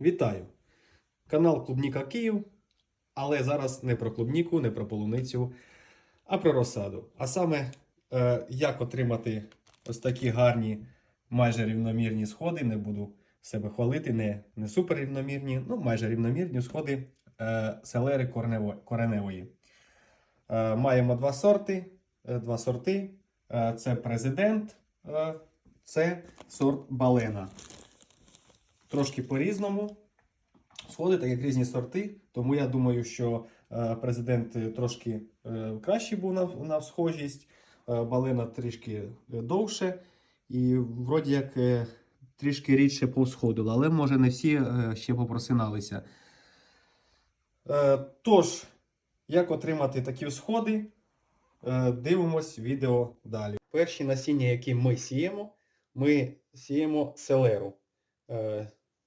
Вітаю! Канал Клубніка Київ. Але зараз не про клубніку, не про полуницю, а про розсаду. А саме, е, як отримати ось такі гарні, майже рівномірні сходи. Не буду себе хвалити, не, не супер ну майже рівномірні сходи е, селери кореневої. Е, маємо два сорти. Два сорти. Це президент, це сорт балена. Трошки по-різному. Сходи, так як різні сорти, тому я думаю, що е, президент е, трошки е, кращий був на, схожість, е, балена трішки довше, і вроді як трішки рідше посходило, але може не всі ще попросиналися. Тож, як отримати такі сходи, дивимось відео далі. Перші насіння, які ми сіємо, ми сіємо селеру.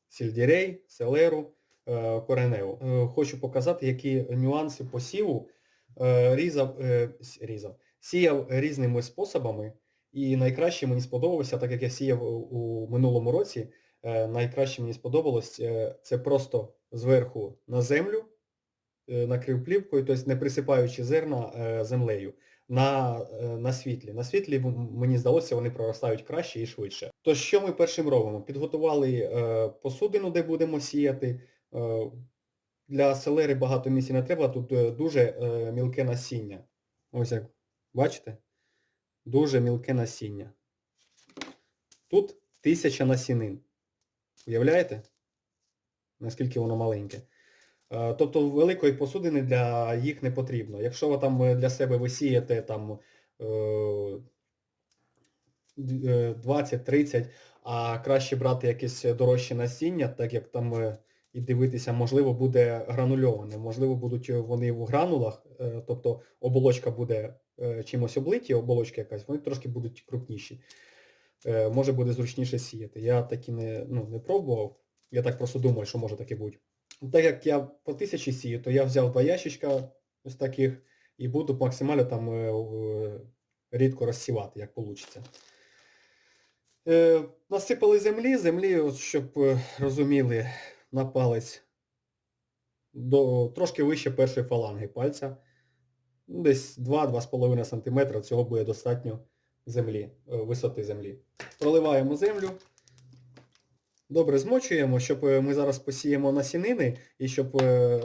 Сільдірей, селеру, е, кореневу. Е, Хочу показати, які нюанси посіву Е, різав, різав, сіяв різними способами. І найкраще мені сподобалося, так як я сіяв у- минулому році, найкраще мені сподобалось це просто зверху на землю, накрив плівкою, тобто не присипаючи зерна землею. На, е, на світлі. На світлі мені здалося, вони проростають краще і швидше. Тож, що ми першим робимо? Підготували е, посудину, де будемо сіяти. Е, для селери багато місця не треба, тут е, дуже е, мілке насіння. Ось як бачите? Дуже мілке насіння. Тут тисяча насінин. Уявляєте? Наскільки воно маленьке. Е, Тобто великої посудини для їх не потрібно. Якщо ви там е, для себе ви сієте там е, д- е, 20-30, а краще брати якесь дорожче насіння, так як там і дивитися, можливо, буде гранульоване, можливо, будуть вони в гранулах, тобто оболочка буде чимось облиті, оболочка якась, вони трошки будуть крупніші. Може буде зручніше сіяти. Я такі не, ну, не пробував. Я так просто думаю, що може таке бути. Так як я по тисячі сію, то я взяв два ящичка ось таких і буду максимально там е, рідко розсівати, як вийде. Е, насипали землі, землі, от, щоб е, розуміли, на палець до, трошки вище першої фаланги пальця. Ну, Десь 2-2,5 см цього буде достатньо землі, е, висоти землі. Проливаємо землю. Добре змочуємо, щоб е, ми зараз посіємо насінини і щоб е,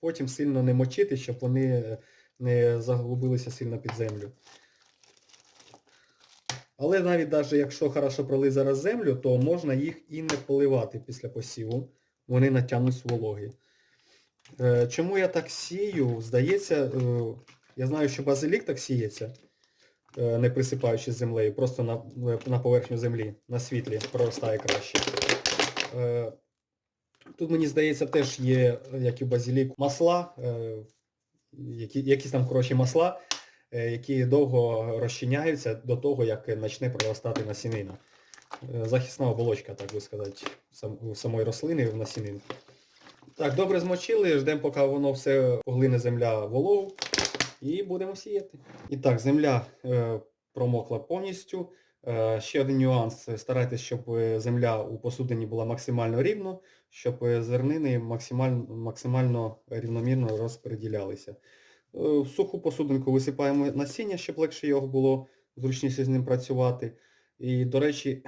потім сильно не мочити, щоб вони е, не заглубилися сильно під землю. Але навіть навіть якщо хорошо пролив зараз землю, то можна їх і не поливати після посіву. Вони натягнуть вологи. Чому я так сію? Здається, я знаю, що базилік так сіється, не присипаючи землею, просто на, на поверхню землі, на світлі проростає краще. Е, Тут, мені здається, теж є, як і у базиліку, масла, е, які, якісь там коротше масла, е, які довго розчиняються до того, як почне проростати насінина. Захисна оболочка, так би сказати, у самої рослини в насінин. Так, добре змочили, ждемо, поки воно все поглине земля вологу і будемо сіяти. І так, земля промокла повністю. Е, ще один нюанс. Старайтесь, щоб е, земля у посудині була максимально рівно, щоб е, зернини максимально, максимально рівномірно розподілялися. В суху посудинку висипаємо насіння, щоб легше його було зручніше з ним працювати. І, до речі,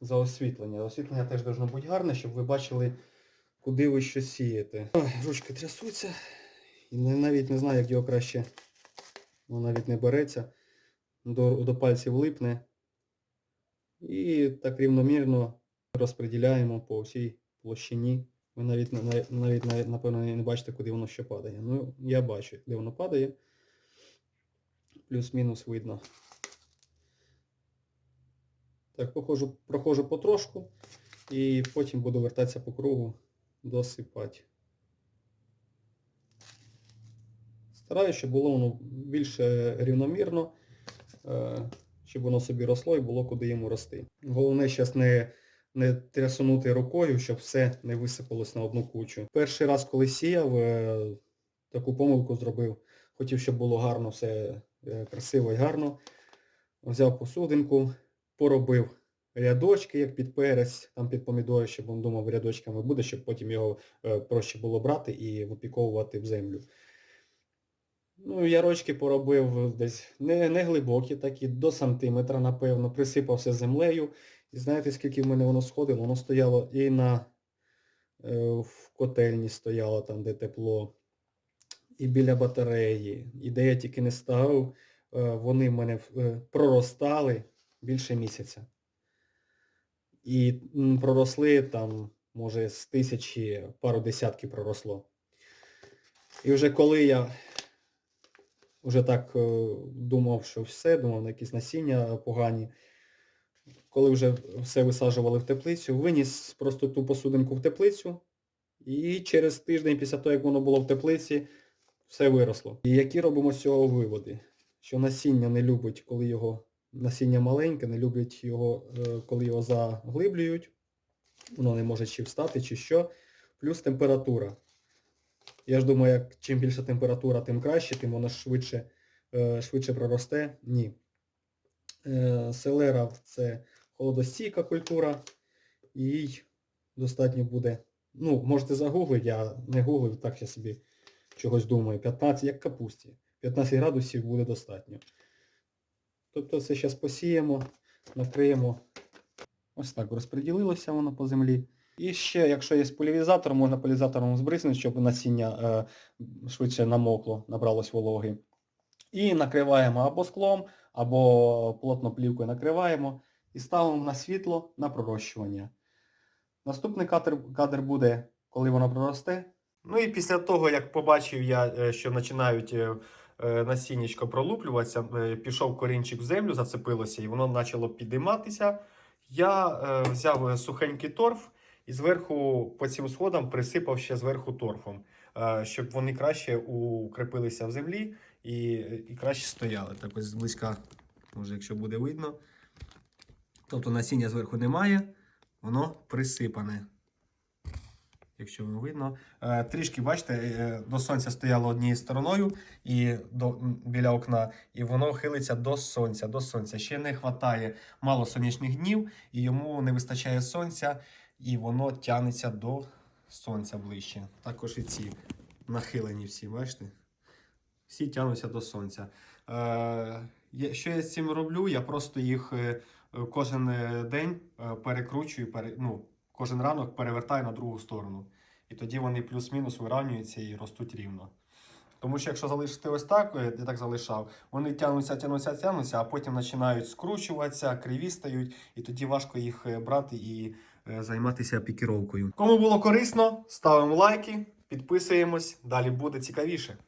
за освітлення. Освітлення теж має бути гарне, щоб ви бачили, куди ви що сієте. Ручки трясуться. І навіть не знаю, як його краще. Воно навіть не береться. До, до пальців липне. І так рівномірно розподіляємо по всій площині. Ви навіть, на- на- навіть, напевно, не бачите, куди воно що падає. Ну, я бачу, де воно падає. Плюс-мінус видно. Так, походжу, проходжу потрошку і потім буду вертатися по кругу, досипати. Стараюся, щоб було воно більше рівномірно, е, щоб воно собі росло і було куди йому рости. Головне зараз не, не трясунути рукою, щоб все не висипалось на одну кучу. Перший раз, коли сіяв, е, таку помилку зробив. Хотів, щоб було гарно, все е, красиво і гарно. Взяв посудинку, поробив рядочки, як під перець, там під помідори, щоб він думав рядочками буде, щоб потім його е, проще було брати і випіковувати в землю. Ну, ярочки поробив десь не, не глибокі, такі, до сантиметра, напевно, присипав все землею. І знаєте, скільки в мене воно сходило? Воно стояло і на е, в котельні стояло там, де тепло, і біля батареї. І де я тільки не ставив, е, вони в мене е, проростали більше місяця. І м, проросли там, може, з тисячі пару десятків проросло. І вже коли я вже так е, думав, що все, думав на якісь насіння погані. Коли вже все висаджували в теплицю, виніс просто ту посудинку в теплицю. І через тиждень після того, як воно було в теплиці, все виросло. І які робимо з цього виводи? Що насіння не любить, коли його насіння маленьке, не люблять його, е, коли його заглиблюють. Воно не може чи встати, чи що. Плюс температура. Я ж думаю, як чим більша температура, тим краще, тим воно швидше, е, швидше проросте. Ні. Е, Селера це холодостійка культура, їй достатньо буде. Ну, можете загуглити, я не гуглив, так я собі чогось думаю. 15, як капусті. 15 градусів буде достатньо. Тобто це зараз посіємо, накриємо. Ось так розподілилося воно по землі. І ще, якщо є полівізатор, можна полівізатором збризнути, щоб насіння е, швидше намокло, набралось вологи. І накриваємо або склом, або плотно плівкою накриваємо і ставимо на світло на пророщування. Наступний кадр, кадр буде, коли воно проросте. Ну і після того, як побачив я, е, що починають е, насіннячко пролуплюватися, пішов корінчик в землю, зацепилося і воно почало підійматися. Я взяв сухенький торф і зверху по цим сходам присипав ще зверху торфом, е, щоб вони краще укріпилися в землі і, і краще стояли. Так ось зблизька, може, якщо буде видно. Тобто насіння зверху немає, воно присипане. Якщо вам видно. Е, трішки, бачите, е, до сонця стояло однією стороною і до, біля окна, і воно хилиться до сонця, до сонця. Ще не вистачає мало сонячних днів, і йому не вистачає сонця, і воно тягнеться до сонця ближче. Також і ці нахилені всі, бачите? Всі тягнуться до сонця. Е, що я з цим роблю? Я просто їх е, кожен е, день е, перекручую, пере, ну, кожен ранок перевертаю на другу сторону. І тоді вони плюс-мінус вирівнюються і ростуть рівно. Тому що якщо залишити ось так, я так залишав, вони тягнуться, тягнуться, тягнуться, а потім починають скручуватися, криві стають, і тоді важко їх брати і займатися пікіровкою. Кому було корисно, ставимо лайки, підписуємось, далі буде цікавіше.